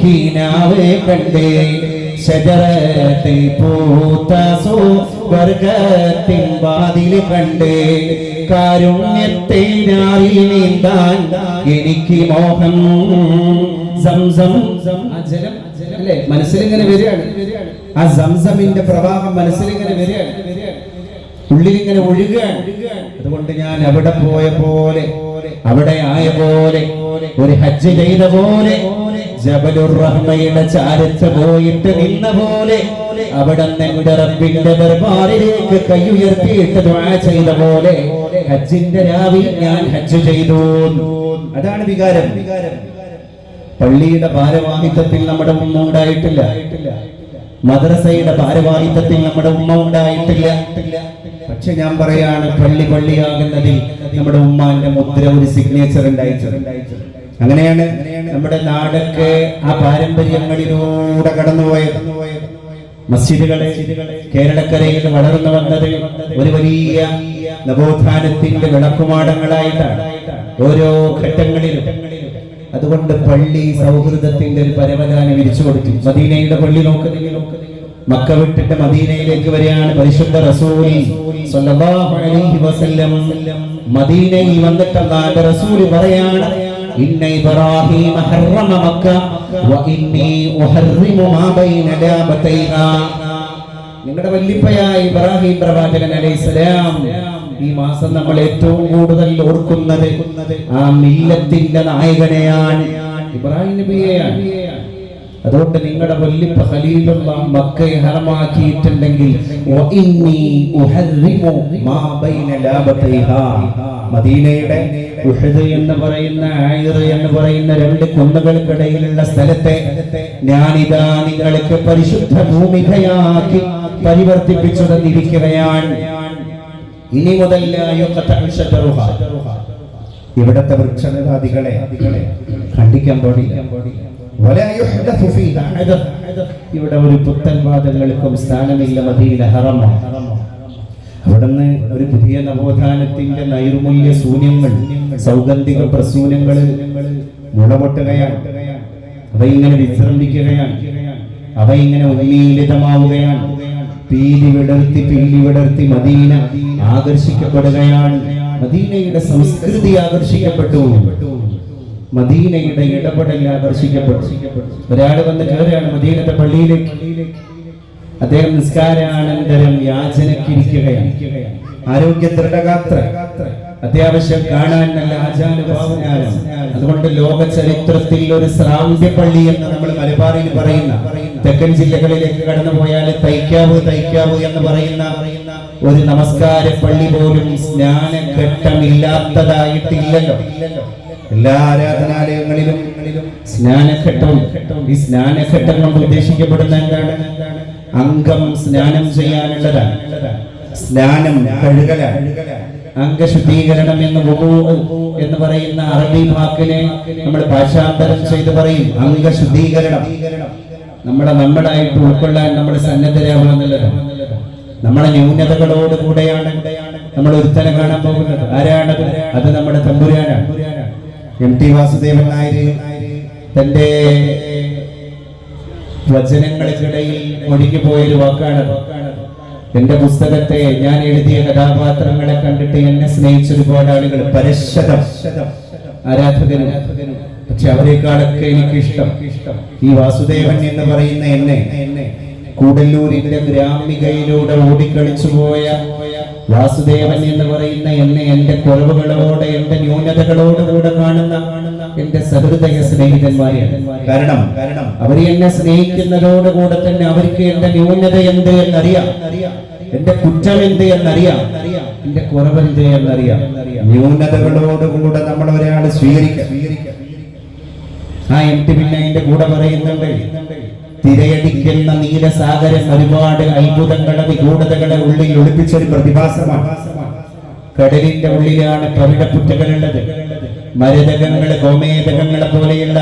കീനാവെ കണ്ടേ ശജറത്തിൽ പൂത്ത സുവർഗത്തിൻ വാതിൽ കണ്ടേ. കാരുണ്യത്തെ ഞാറിൽ നീന്താൻ എനിക്ക് മോഹം. സംസം ആ ജലം അല്ലേ? മനസ്സിലിങ്ങനെ വരികയാണ്. ആ സംസമിന്റെ പ്രവാഹം മനസ്സിലിങ്ങനെ വരികയാണ്. ഉള്ളിലിങ്ങനെ ഒഴുകുകയാണ്. അതുകൊണ്ട് ഞാൻ അവിടെ പോയ പോലെ അവിടെ ആയ പോലെ ഒരു ഹജ്ജ് ചെയ്ത പോലെ ജബലുർ റഹ്മയുടെ ചാരത്ത് പോയിട്ട് നിന്ന പോലെ അവിടെ നിന്നുടെ റബ്ബിന്റെ ദർബാറിലേക്ക് കൈയുയർത്തിയിട്ട് ദുആ ചെയ്ത പോലെ ഹജ്ജിന്റെ രാവിൽ ഞാൻ ഹജ്ജ് ചെയ്തു. അതാണ് വികാരം. പള്ളിയുടെ ഭാരവാഹിത്വത്തിൽ നമ്മുടെ ഉമ്മ ഉണ്ടായിട്ടില്ല. മദ്രസയുടെ ഭാരവാഹിത്വത്തിൽ നമ്മുടെ ഉമ്മ ഉണ്ടായിട്ടില്ല. പക്ഷെ ഞാൻ പറയാണ് പള്ളി പള്ളിയാകുന്നതിൽ നമ്മുടെ ഉമ്മാന്റെ മുദ്ര ഒരു സിഗ്നേച്ചർ ഉണ്ടായിട്ടുണ്ട്. അങ്ങനെയാണ് നമ്മുടെ നാടൊക്കെ ആ പാരമ്പര്യങ്ങളിലൂടെ കടന്നുപോയത്. മസ്ജിദുകളെ കേരളക്കരയിൽ വളർന്നു വന്നത് ഒരു വലിയ നവോത്ഥാനത്തിന്റെ വിളക്കുമാടങ്ങളായിട്ടാണ് ഓരോ ഘട്ടങ്ങളിലും. അതുകൊണ്ട് പള്ളി സൗഹൃദത്തിന്റെ ഒരു പരവതാനം വിരിച്ചു കൊടുത്തു. മദീനയുടെ പള്ളി നോക്കുന്നെങ്കിൽ മക്ക വിട്ടിട്ട് മദീനയിലേക്ക് വരികയാണ് പരിശുദ്ധ റസൂലി മദീനയിൽ വന്നിട്ട് പറയാണ്. ഇന്ന ابراهيم حرم മക്ക വ ഇന്നി ما بين دابتيها നിങ്ങളുടെ വല്ലിപ്പയായ ഇബ്രാഹിം പ്രവാചകൻ അലൈഹിസ്സലാം ഈ മാസം നമ്മൾ ഏറ്റവും കൂടുതൽ ഓർക്കുന്നത് ആ മില്ലത്തിന്റെ നായകനെയാണ് ഇബ്രാഹിം നബിയെയാണ് അതുകൊണ്ട് നിങ്ങളുടെ വല്ലിപ്പ ഖലീലുള്ള മക്കയെ ഹറമാക്കിയിട്ടുണ്ടെങ്കിൽ. മദീനയുടെ ഉഹദ് എന്ന് പറയുന്ന ആയിർ എന്ന് പറയുന്ന രണ്ട് കുന്നുകൾക്കിടയിലുള്ള സ്ഥലത്തെ ഞാനിതാ നിങ്ങൾക്ക് പരിശുദ്ധ ഭൂമികയാക്കി പരിവർത്തിപ്പിച്ചു തന്നിരിക്കുകയാണ് ഇനി മുതൽ. ഇവിടത്തെ വൃക്ഷലതാദികളെ ഖണ്ഡിക്കാൻ പാടില്ല. ഇവിടെ ഒരു പുത്തൻ വാദങ്ങൾക്കും സ്ഥാനമില്ല ഹറമോ ഹറമ അവിടുന്ന് ഒരു പുതിയ നവോത്ഥാനത്തിന്റെ നൈർമൂല്യ ശൂന്യങ്ങൾ സൗഗന്ധിക പ്രസൂനങ്ങൾ മുളപൊട്ടുകയാണ് അവ ഇങ്ങനെ വിശ്രമിക്കുകയാണ്. അവ ഇങ്ങനെ ഉന്മീലിതമാവുകയാണ്. പീലി വിടർത്തി പിള്ളി വിടർത്തി മദീന ആകർഷിക്കപ്പെടുകയാണ്. മദീനയുടെ സംസ്കൃതി ആകർഷിക്കപ്പെട്ടു. മദീനയുടെ ഇടപെടൽ ആകർഷിക്കപ്പെട്ടു. ഒരാൾ വന്ന് കയറുകയാണ് മദീനത്തെ പള്ളിയിലേക്ക്. അദ്ദേഹം നിസ്കാരാനന്തരം യാചനക്കിരിക്കുകയാണ്. ആരോഗ്യ ദൃഢഗാത്ര. അത്യാവശ്യം കാണാൻ നല്ല ആചാരഭാവനാണ് അതുകൊണ്ട് ലോക ചരിത്രത്തിൽ ഒരു ശ്രാവ്യ പള്ളി എന്ന് നമ്മൾ മലബാറിൽ പറയുന്ന തെക്കൻ ജില്ലകളിലേക്ക് കടന്നു പോയാൽ തൈക്കാവ് തൈക്കാവ് എന്ന് പറയുന്ന ഒരു നമസ്കാര പള്ളി പോലും സ്നാനഘട്ടമില്ലാത്തതായിട്ടില്ലല്ലോ. എല്ലാ ആരാധനാലയങ്ങളിലും സ്നാനഘട്ടം. ഈ സ്നാനഘട്ടം കൊണ്ട് ഉദ്ദേശിക്കപ്പെടുന്ന എന്താണ്? അംഗം സ്നാനം ചെയ്യാനുള്ളതാണ് സ്നാനം കഴുകലാണ് അംഗശുദ്ധീകരണം എന്ന് എന്ന് പറയുന്ന അറബി വാക്കിനെ നമ്മൾ ഭാഷാന്തരം ചെയ്ത് പറയും. അംഗശുദ്ധീകരണം. നമ്മളെ നമ്മളായിട്ട് ഉൾക്കൊള്ളാൻ നമ്മൾ സന്നദ്ധരാകുക എന്നുള്ളതാണ് നമ്മളെ ന്യൂനതകളോട് കൂടെയാണ് നമ്മൾ ഒരുത്തനെ കാണാൻ പോകുന്നത്. ആരാണത് അത്? നമ്മുടെ തമ്പുരാനാണ്. എം ടി വാസുദേവൻ നായർ തന്റെ വചനങ്ങൾക്കിടയിൽ ഒഴുകി പോയൊരു വാക്കാണ് എന്റെ പുസ്തകത്തെ ഞാൻ എഴുതിയ കഥാപാത്രങ്ങളെ കണ്ടിട്ട് എന്നെ സ്നേഹിച്ച ഒരുപാട് ആളുകൾ പരശതം ആരാധകരും. പക്ഷെ അവരെക്കാളൊക്കെ എനിക്ക് ഇഷ്ടം ഈ വാസുദേവൻ എന്ന് പറയുന്ന എന്നെ. കൂടല്ലൂരിന്റെ ഗ്രാമികയിലൂടെ ഓടിക്കളിച്ചു പോയ വാസുദേവൻ എന്ന് പറയുന്ന എന്നെ എന്റെ കുറവുകളോട് എന്റെ ന്യൂനതകളോട് കൂടെ കാണുന്ന എന്റെ സഹൃദയ സ്നേഹിതന്മാരെയാണ് കാരണം കാരണം അവർ എന്നെ സ്നേഹിക്കുന്നതോടുകൂടെ തന്നെ അവർക്ക് എന്റെ ന്യൂനത എന്ത് എന്നറിയാം. എന്റെ കുറ്റം എന്ത് എന്നറിയാം. എന്റെ കുറവ് എന്ത് എന്നറിയാം. ന്യൂനതകളോടുകൂടെ നമ്മൾ ഒരാൾ സ്വീകരിക്കാം. ആ എം ടി പിന്നെ അതിന്റെ കൂടെ പറയുന്നുണ്ട്. തിരയടിക്കുന്ന നീലസാഗരം ഒരുപാട് അത്ഭുതങ്ങളെ നിഗൂഢതകളെ ഉള്ളിൽ ഒളിപ്പിച്ചൊരു പ്രതിഭാസമാണ്. കടലിന്റെ ഉള്ളിലാണ് പ്രവിടപ്പുറ്റകളുള്ളത്. മരതകങ്ങൾ ഗോമേതകങ്ങളെ പോലെയുള്ള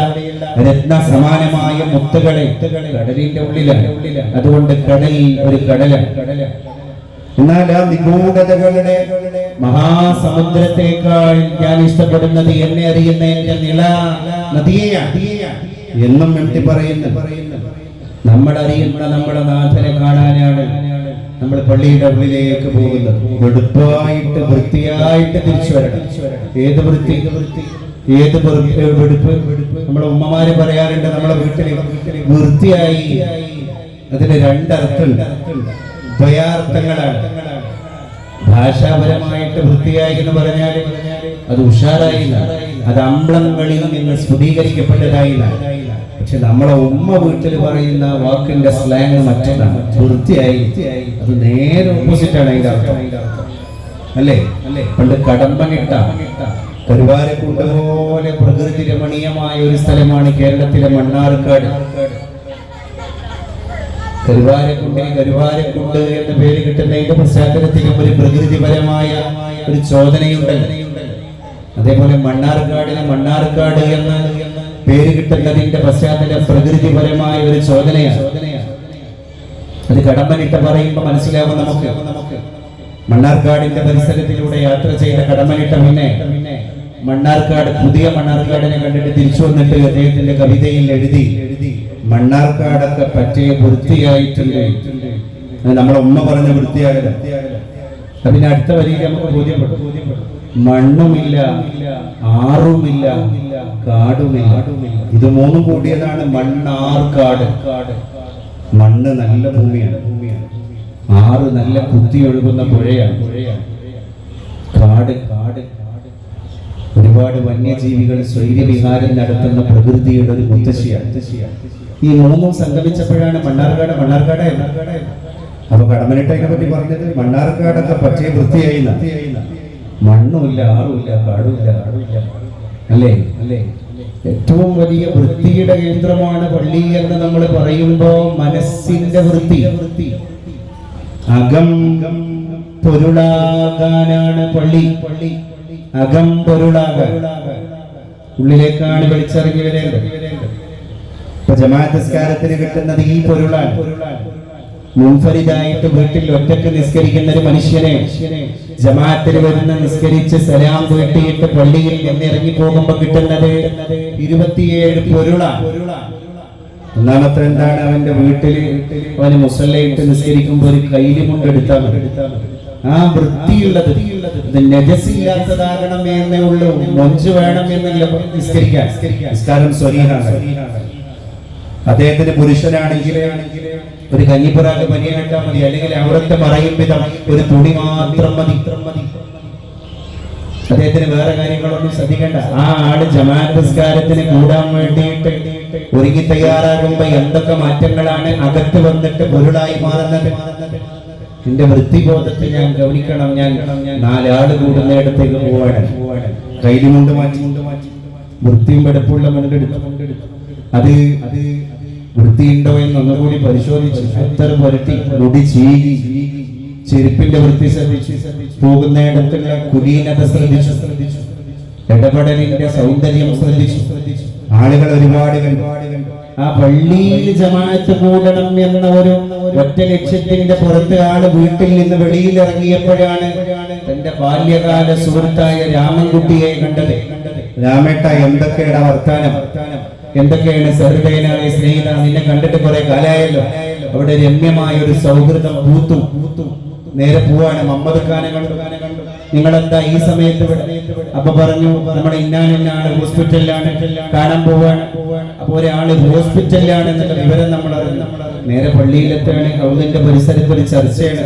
രത്ന സമാനമായ മുത്തുകളെ കടലിന്റെ ഉള്ളിലാണ്. അതുകൊണ്ട് കടൽ ഒരു കടലാണ്. എന്നാൽ ആ നിഗൂഢതകളുടെ മഹാസമുദ്രത്തെക്കാൾ ഞാൻ ഇഷ്ടപ്പെടുന്നത് എന്നെ അറിയുന്ന എന്റെ നില നദിയെയാണ് എന്നും എട്ടി പറയുന്നു. നമ്മൾ അറിയുന്ന നമ്മുടെ നാഥനെ കാണാനാണ് നമ്മൾ പള്ളിയുടെ ഉള്ളിലേക്ക് പോകുന്നത്. വെടുപ്പായിട്ട് വൃത്തിയായിട്ട് തിരിച്ചു വരണം. ഏത് വൃത്തി? ഏത് വെടുപ്പ്? നമ്മുടെ ഉമ്മമാര് പറയാറുണ്ട് നമ്മളെ വീട്ടിൽ വൃത്തിയായി. അതിന് രണ്ടർത്ഥമുണ്ട്. ദ്വയാർത്ഥങ്ങളാണ് ഭാഷാപരമായിട്ട് വൃത്തിയായി എന്ന് പറഞ്ഞാൽ അത് ഉഷാറായില്ല. അത് അമ്പളങ്ങളിൽ നിന്ന് സ്ഫുടീകരിക്കപ്പെട്ടതായില്ല പക്ഷെ നമ്മളെ ഉമ്മ വീട്ടിൽ പറയുന്ന വാക്കിന്റെ സ്ലാങ് മറ്റേതാണ്. വൃത്തിയായി. അത് നേരെ ഓപ്പോസിറ്റ് ആണ് അതിന്റെ അർത്ഥം. അല്ലേ? അല്ലേ പണ്ട് കടമ്പനിട്ട കരുവാരക്കുണ്ട് പോലെ പ്രകൃതി രമണീയമായ ഒരു സ്ഥലമാണ് കേരളത്തിലെ മണ്ണാർക്കാട്. കരുവാരക്കുണ്ടിന് കരുവാരക്കുണ്ട് എന്ന പേര് കിട്ടുന്നതിന്റെ പശ്ചാത്തലത്തിലും ഒരു പ്രകൃതിപരമായ ഒരു ചോദനയുണ്ട് അതേപോലെ മണ്ണാർക്കാടിന് മണ്ണാർക്കാട് എന്ന് പേര് കിട്ടുന്നതിന്റെ പശ്ചാത്തല പ്രകൃതിപരമായ ഒരു ചോദനയാണ്. അത് കടമ്പനിട്ട് പറയുമ്പോ മനസ്സിലാവും നമുക്ക്. മണ്ണാർക്കാടിന്റെ പരിസരത്തിലൂടെ യാത്ര ചെയ്ത കടമ്പനിട്ട പിന്നെ മണ്ണാർക്കാട് പുതിയ മണ്ണാർക്കാടിനെ കണ്ടിട്ട് തിരിച്ചു വന്നിട്ട് അദ്ദേഹത്തിന്റെ കവിതയിൽ എഴുതി മണ്ണാർക്കാടൊക്കെ പറ്റിയ വൃത്തിയായിട്ടുണ്ട്. നമ്മളെ ഉമ്മ പറഞ്ഞ വൃത്തിയാകല. അതിന് അടുത്ത വരിയിൽ നമുക്ക് ബോധ്യപ്പെട്ടു ബോധ്യപ്പെട്ടു മണ്ണുമില്ല ആറുമില്ല കാടുമില്ല. ഇത് മൂന്നും കൂടിയതാണ് മണ്ണാർക്കാട്. മണ്ണ് നല്ല ഭൂമിയാണ്. ആറ് നല്ല കുത്തി ഒഴുകുന്ന പുഴയാണ്. കാട്. കാട് ഒരുപാട് വന്യജീവികൾ സ്വൈര്യവിഹാരം നടത്തുന്ന പ്രകൃതിയുടെ ഒരു മുത്തശ്ശിയാണ്. ഈ മൂന്നും സംഗമിച്ചപ്പോഴാണ് മണ്ണാർക്കാട് മണ്ണാർക്കാട് അപ്പൊ കടമനിട്ടതിനെ പറ്റി പറഞ്ഞത് മണ്ണാർക്കാടൊക്കെ പച്ചയെ വൃത്തിയായി മണ്ണുമില്ല ആറുമില്ല കാടുമില്ല ആടുമില്ല അല്ലേ? അല്ലേ ഏറ്റവും വലിയ വൃത്തിയുടെ കേന്ദ്രമാണ് പള്ളി എന്ന് നമ്മൾ പറയുമ്പോൾ മനസ്സിന്റെ വൃത്തി. അകം പൊരുളാകാനാണ് പള്ളി. പള്ളി അകം പൊരുളാകാൻ. ഉള്ളിലേക്കാണ് വെളിച്ചിറങ്ങി വരേണ്ടത്. ഇപ്പൊ ജമാഅത്ത് കിട്ടുന്നത് ഈ പൊരുളാണ്. മുൻഫരിദായിട്ട് വീട്ടിൽ ഒറ്റയ്ക്ക് നിസ്കരിക്കുന്ന ഒരു മനുഷ്യനെ ജമാഅത്തിൽ വരുന്ന നിസ്കരിച്ച് സലാം വീട്ടിയിട്ട് പള്ളിയിൽ നിന്ന് ഇറങ്ങി പോകുമ്പോ കിട്ടുന്നത് ഇരുപത്തിയേഴ് പൊരുള ഒന്നാമത്തെ എന്താണ്? അവന്റെ വീട്ടിൽ അവന് മുസല്ലയിട്ട് നിസ്കരിക്കുമ്പോൾ ഒരു കയ്യിൽ കൊണ്ടെടുത്താൽ മതി ആ വൃത്തിയുള്ളത്. നജസില്ലാത്തതാകണം എന്നേ ഉള്ളൂ. മൊഞ്ച് വേണം എന്നല്ല നിസ്കരിക്കാൻ. നിസ്കാരം സ്വരീഹാണ്. അദ്ദേഹത്തിന് പുരുഷനാണെങ്കിൽ ഒരു കഞ്ഞിപ്പുറാക്ക് പനിയായിട്ടാ മതി. അല്ലെങ്കിൽ അവിടുത്തെ പറയും വിധം ഒരു തുണി മാത്രം മതി. അദ്ദേഹത്തിന് വേറെ കാര്യങ്ങളൊന്നും ശ്രദ്ധിക്കേണ്ട. ആ ആൾ ജമാഅത്ത് നിസ്കാരത്തിന് കൂടാൻ വേണ്ടിയിട്ട് ഒരുങ്ങി തയ്യാറാകുമ്പോ എന്തൊക്കെ മാറ്റങ്ങളാണ് അകത്ത് വന്നിട്ട് പൊരുളായി മാറുന്നത്? എന്റെ വൃത്തിബോധത്തെ ഞാൻ ഗൗനിക്കണം. ഞാൻ നാലാൾ കൂടുന്നിടത്തേക്ക് പോവാണ്. കയ്യിൽ കൊണ്ട് മാറ്റി. വൃത്തിയും വെടുപ്പുള്ള മുണ്ടെടുത്തു അത് അത് വൃത്തിയുണ്ടോ എന്ന് ഒന്നുകൂടി പരിശോധിച്ച് എത്ര വരട്ടി മുടി ചീകി ചെരുപ്പിന്റെ വൃത്തി ശ്രദ്ധിച്ച് പോകുന്നിടത്തുള്ള കുലീനത ശ്രദ്ധിച്ചു ശ്രദ്ധിച്ചു ഇടപെടലിന്റെ സൗന്ദര്യം ശ്രദ്ധിച്ചു ആളുകൾ ഒരുപാട് ആ പള്ളിയിൽ ജമാഅത്ത് കൂടണം എന്ന ഒരു ഒറ്റ ലക്ഷ്യത്തിന്റെ പുറത്ത് ആൾ വീട്ടിൽ നിന്ന് വെളിയിൽ ഇറങ്ങിയപ്പോഴാണ് തന്റെ ബാല്യകാല സുഹൃത്തായ രാമൻകുട്ടിയെ കണ്ടത്. രാമേട്ട എന്തൊക്കെയാണ് വർത്താനം? എന്തൊക്കെയാണ് സഹൃദയനായ സ്നേഹിത? നിന്നെ കണ്ടിട്ട് കുറെ കാലായല്ലോ അവിടെ രമ്യമായ ഒരു സൗഹൃദം പൂത്തു. നേരെ പോവാണ് മമ്മദ് കണ്ടു. നിങ്ങളെന്താ ഈ സമയത്ത് അപ്പൊ പറഞ്ഞു നമ്മുടെ ഇന്നാനിന്നാണ് ഹോസ്പിറ്റലിലാണ്. കാണാൻ പോവാണ്. അപ്പൊ ഒരാൾ ഹോസ്പിറ്റലിലാണ് എന്നുള്ള വിവരം നമ്മൾ അറിഞ്ഞു നേരെ പള്ളിയിലെത്താണ് കൗതിന്റെ പരിസരത്ത് ഒരു ചർച്ചയാണ്.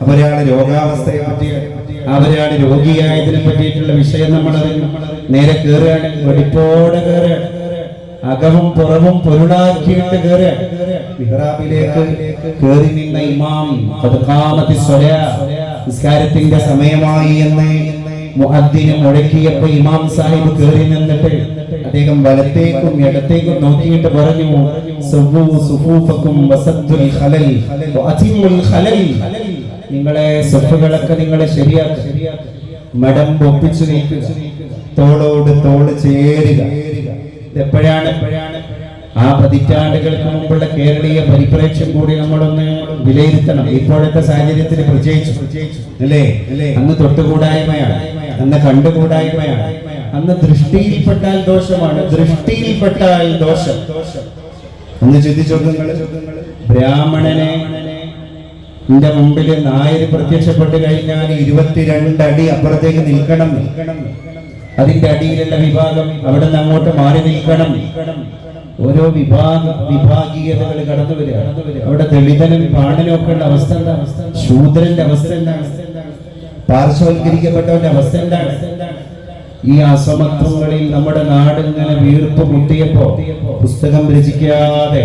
അപ്പൊ ഒരാൾ രോഗാവസ്ഥയെ പറ്റി അവരാണ് രോഗിയായതിനെ പറ്റിയിട്ടുള്ള വിഷയം നമ്മൾ അറിഞ്ഞു നേരെ കയറുകയാണ് വെടിപ്പോടെ കയറുകയാണ് അകവും പുറവും പൊരുളാക്കിയിട്ട് കയറുക മിഹ്റാബിലേക്ക് കയറി നിന്ന ഇമാം നിസ്കാരത്തിന്റെ സമയമായി എന്ന് മുഹദ്ദീനെ മുഴക്കിയപ്പോ ഇമാം സാഹിബ് കയറി നിന്നിട്ട് അദ്ദേഹം വലത്തേക്കും ഇടത്തേക്കും നോക്കിയിട്ട് പറഞ്ഞു നിങ്ങളെ സുഫുകളൊക്കെ നിങ്ങളെ ശരിയാക്കുക മടം പൊപ്പിച്ചു നീക്കുക. തോളോട് തോൾ ചേരുക. എപ്പോഴാണ്? ആ പതിറ്റാണ്ടുകൾക്ക് മുമ്പുള്ള കേരളീയ പരിപ്രേക്ഷ്യം കൂടി നമ്മളൊന്ന് വിലയിരുത്തണം. ഇപ്പോഴത്തെ സാഹചര്യത്തിൽ പ്രത്യേകിച്ച് അല്ലേ? അന്ന് തൊട്ടുകൂടായ്മയാണ്. അന്ന് കണ്ടുകൂടായ്മയാണ്. അന്ന് ദൃഷ്ടിയിൽപ്പെട്ടാൽ ദോഷമാണ്. ദൃഷ്ടിയിൽപ്പെട്ടാൽ ദോഷം. അന്ന് ചിന്തിച്ചു നോക്കുങ്ങൾ ബ്രാഹ്മണനെ എന്റെ മുമ്പിൽ നായര് പ്രത്യക്ഷപ്പെട്ട് കഴിഞ്ഞാൽ ഇരുപത്തിരണ്ട് അടി അപ്പുറത്തേക്ക് നിൽക്കണം അതിന്റെ അടിയിലുള്ള വിഭാഗം അവിടെ നിന്ന് അങ്ങോട്ട് മാറി നിൽക്കണം. ഓരോ വിഭാഗ വിഭാഗീയതകൾ കടന്നു വരിക. അവിടെ ദളിതനും പാണനും ഒക്കെ ഉള്ള അവസ്ഥ എന്താ? ശൂദ്രന്റെ അവസ്ഥ എന്താണ്? പാർശ്വവൽക്കരിക്കപ്പെട്ടവന്റെ അവസ്ഥ എന്താണ്? ഈ അസമത്വങ്ങളിൽ നമ്മുടെ നാട് ഇങ്ങനെ വീർപ്പ് മുട്ടിയപ്പോ പുസ്തകം രചിക്കാതെ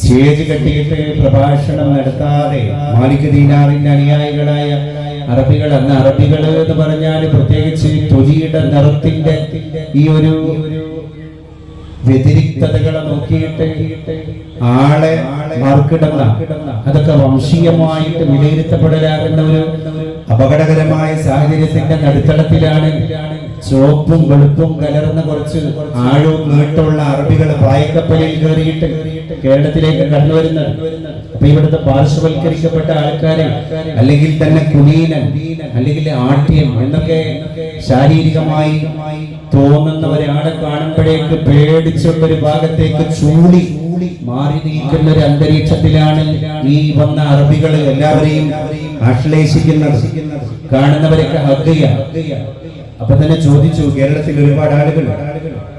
സ്റ്റേജ് കെട്ടിയിട്ട് പ്രഭാഷണം നടത്താതെ മാലിക് ദീനാറിന്റെ അനുയായികളായ അറബികൾ അന്ന് അറബികൾ എന്ന് പറഞ്ഞാൽ പ്രത്യേകിച്ച് തൊലിയുടെ നിറത്തിന്റെ ഈ ഒരു വ്യതിരിക്തതകളെ നോക്കിയിട്ട് ആളെ മാർക്കിടുന്ന അതൊക്കെ വംശീയമായിട്ട് വിലയിരുത്തപ്പെടലാകുന്ന ഒരു അപകടകരമായ സാഹചര്യത്തിന്റെ നടുത്തളത്തിലാണ് ചുവപ്പും വെളുപ്പും കലർന്ന കുറച്ച് ആഴവും നീട്ടമുള്ള അറബികൾ പായക്കപ്പലിൽ കയറിയിട്ട് കേരളത്തിലേക്ക് കടന്നു വരുന്നത്. അപ്പൊ ഇവിടുത്തെ പാർശ്വവൽക്കരിക്കപ്പെട്ട ആൾക്കാരെ അല്ലെങ്കിൽ തന്നെ കുലീനൻ അല്ലെങ്കിൽ ആട്ട്യം എന്നൊക്കെ ശാരീരികമായി തോന്നുന്ന ഒരാളെ കാണുമ്പോഴേക്ക് പേടിച്ചുള്ള ഒരു ഭാഗത്തേക്ക് ചൂടി മാറി നീക്കുന്ന ഒരു അന്തരീക്ഷത്തിലാണ് ഈ വന്ന അറബികൾ എല്ലാവരെയും ആശ്ലേഷിക്കുന്നത്. കാണുന്നവരൊക്കെ ഹഗ്ഗയ അപ്പൊ തന്നെ ചോദിച്ചു കേരളത്തിൽ ഒരുപാട് ആളുകൾ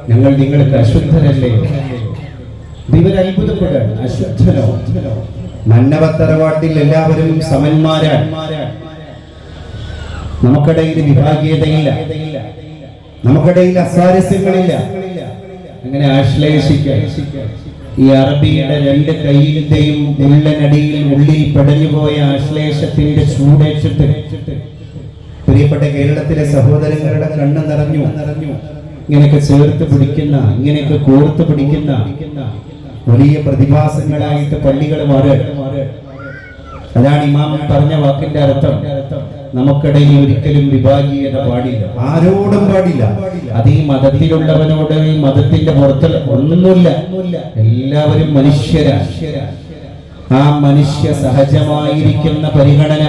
ഞങ്ങൾ നിങ്ങൾക്ക് അശുദ്ധരല്ലേ? ഇവർ അത്ഭുതപ്പെടുകയാണ്. അശുദ്ധനോ? മന്നവത്തറവാട്ടിൽ എല്ലാവരും സമന്മാരാണ്. നമുക്കിടയിൽ വിഭാഗീയതയില്ല. നമുക്കിടയിൽ അസ്വാരസ്യങ്ങളില്ല. അങ്ങനെ ആശ്ലേഷിക്കാൻ. ഈ അറബിയുടെ രണ്ട് കൈയിലെയും ഉള്ളനടിയിൽ ഉള്ളിൽ പടഞ്ഞുപോയ ആശ്ലേഷത്തിന്റെ ചൂടേറ്റിട്ട് പ്രിയപ്പെട്ട കേരളത്തിലെ സഹോദരങ്ങളുടെ കണ്ണ് നിറഞ്ഞു. നിറഞ്ഞു ഇങ്ങനെയൊക്കെ ചേർത്ത് പിടിക്കുന്ന ഇങ്ങനെയൊക്കെ കോർത്ത് പിടിക്കുന്ന വലിയ പ്രതിഭാസങ്ങളായിട്ട് പള്ളികൾ മാറുക അതാണ് ഇമാം പറഞ്ഞ വാക്കിന്റെ അർത്ഥം. നമുക്കിടയിൽ ഒരിക്കലും വിഭാഗീയത പാടില്ല. ആരോടും പാടില്ല. അത് ഈ മതത്തിലുള്ളവനോട് ഈ മതത്തിന്റെ പുറത്ത് ഒന്നുമില്ല. എല്ലാവരും മനുഷ്യരാണ് ആ മനുഷ്യ സഹജമായിരിക്കുന്ന പരിഗണന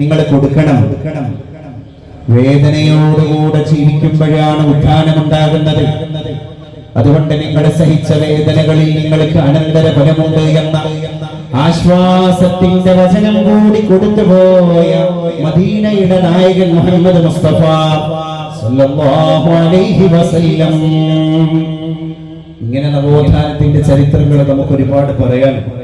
നിങ്ങൾ കൊടുക്കണം. വേദനയോടുകൂടെ ജീവിക്കുമ്പോഴാണ് ഉത്ഥാനമുണ്ടാകുന്നത്. അതുകൊണ്ട് നിങ്ങൾ സഹിച്ച വേദനകളിൽ നിങ്ങൾക്ക് അനന്തര ഫലമുണ്ട് എന്ന ആശ്വാസത്തിന്റെ വചനം കൂടി കൊടുത്തുപോയ മദീനയുടെ നായകൻ മുഹമ്മദ് മുസ്തഫ ഇങ്ങനെ നവോത്ഥാനത്തിന്റെ ചരിത്രങ്ങൾ നമുക്ക് ഒരുപാട് പറയാനുണ്ട്.